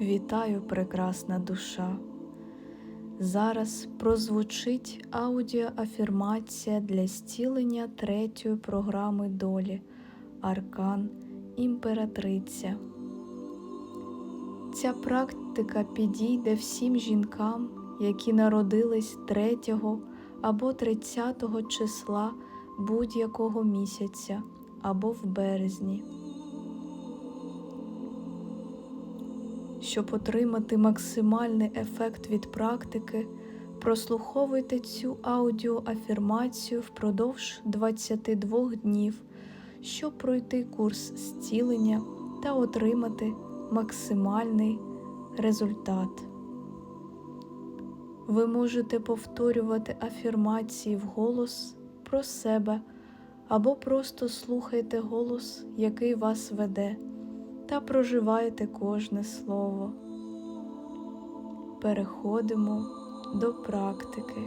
Вітаю, прекрасна душа. Зараз прозвучить аудіоафірмація для зцілення третьої програми долі Аркан Імператриця. Ця практика підійде всім жінкам, які народились 3 або 30 числа будь-якого місяця або в березні. Щоб отримати максимальний ефект від практики, прослуховуйте цю аудіоафірмацію впродовж 22 днів, щоб пройти курс зцілення та отримати максимальний результат. Ви можете повторювати афірмації вголос про себе або просто слухайте голос, який вас веде та проживайте кожне слово. Переходимо до практики.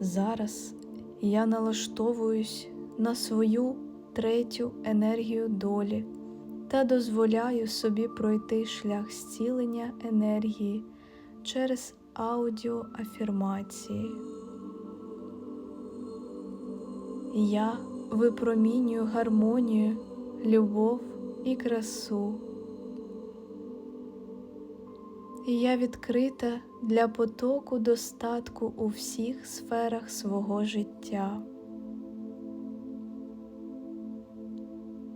Зараз я налаштовуюсь на свою третю енергію долі та дозволяю собі пройти шлях зцілення енергії через аудіоафірмації. Я випромінюю гармонію, любов і красу. І я відкрита для потоку достатку у всіх сферах свого життя.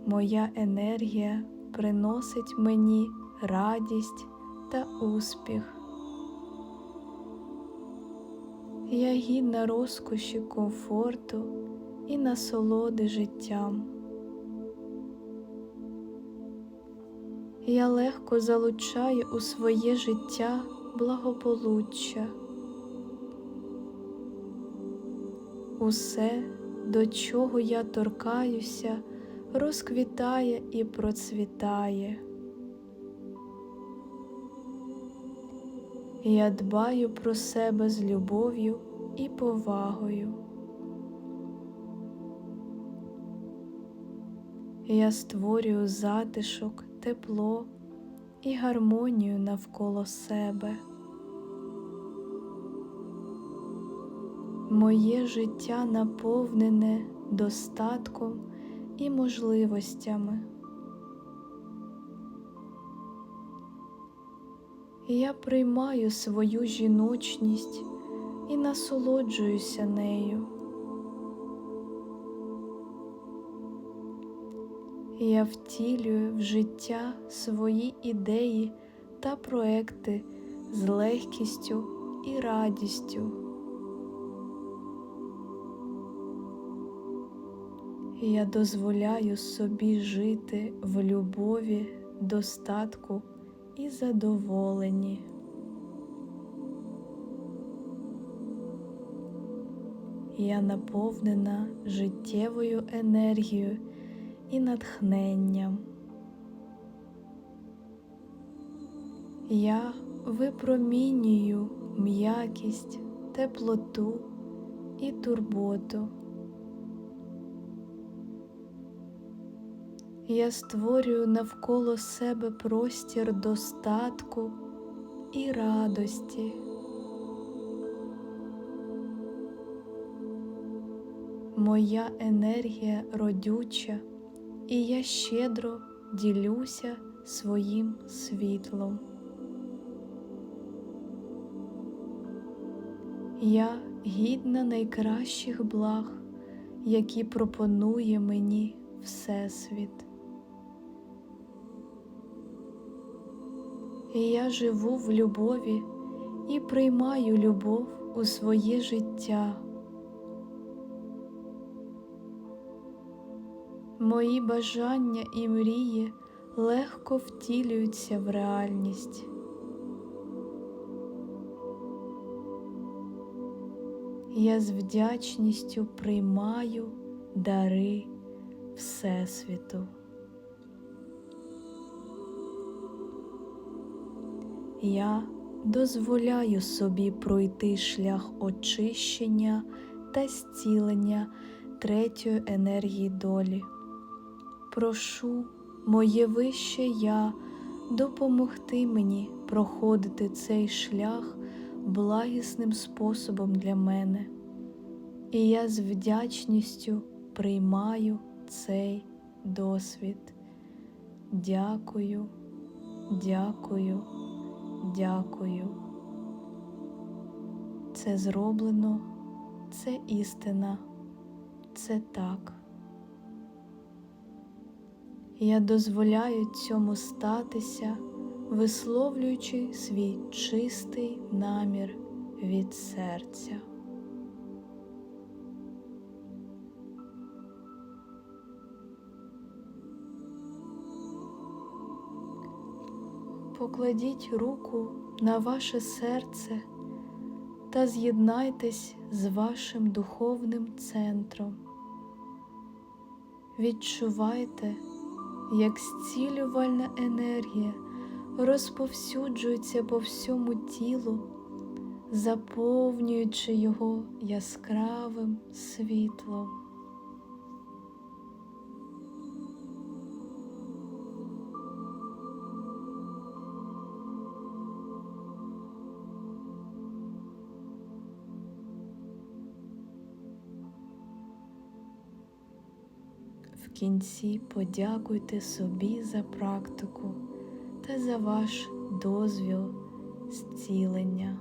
Моя енергія приносить мені радість та успіх. Я гідна розкоші комфорту і насолоди життям. Я легко залучаю у своє життя благополуччя. Усе, до чого я торкаюся, розквітає і процвітає. Я дбаю про себе з любов'ю і повагою. Я створюю затишок, тепло і гармонію навколо себе. Моє життя наповнене достатком і можливостями. Я приймаю свою жіночність і насолоджуюся нею. Я втілюю в життя свої ідеї та проекти з легкістю і радістю. Я дозволяю собі жити в любові, достатку і задоволенні. Я наповнена життєвою енергією і натхненням. Я випромінюю м'якість, теплоту і турботу. Я створюю навколо себе простір достатку і радості. Моя енергія родюча, і я щедро ділюся своїм світлом. Я гідна найкращих благ, які пропонує мені Всесвіт. І я живу в любові і приймаю любов у своє життя. Мої бажання і мрії легко втілюються в реальність. Я з вдячністю приймаю дари Всесвіту. Я дозволяю собі пройти шлях очищення та зцілення третьої енергії долі прошу, моє вище я, допомогти мені проходити цей шлях благісним способом для мене. І я з вдячністю приймаю цей досвід. Дякую, дякую, дякую. Це зроблено, це істина, це так. Я дозволяю цьому статися, висловлюючи свій чистий намір від серця. Покладіть руку на ваше серце та з'єднайтесь з вашим духовним центром. Відчувайте, як зцілювальна енергія розповсюджується по всьому тілу, заповнюючи його яскравим світлом. Кінці подякуйте собі за практику та за ваш дозвіл зцілення.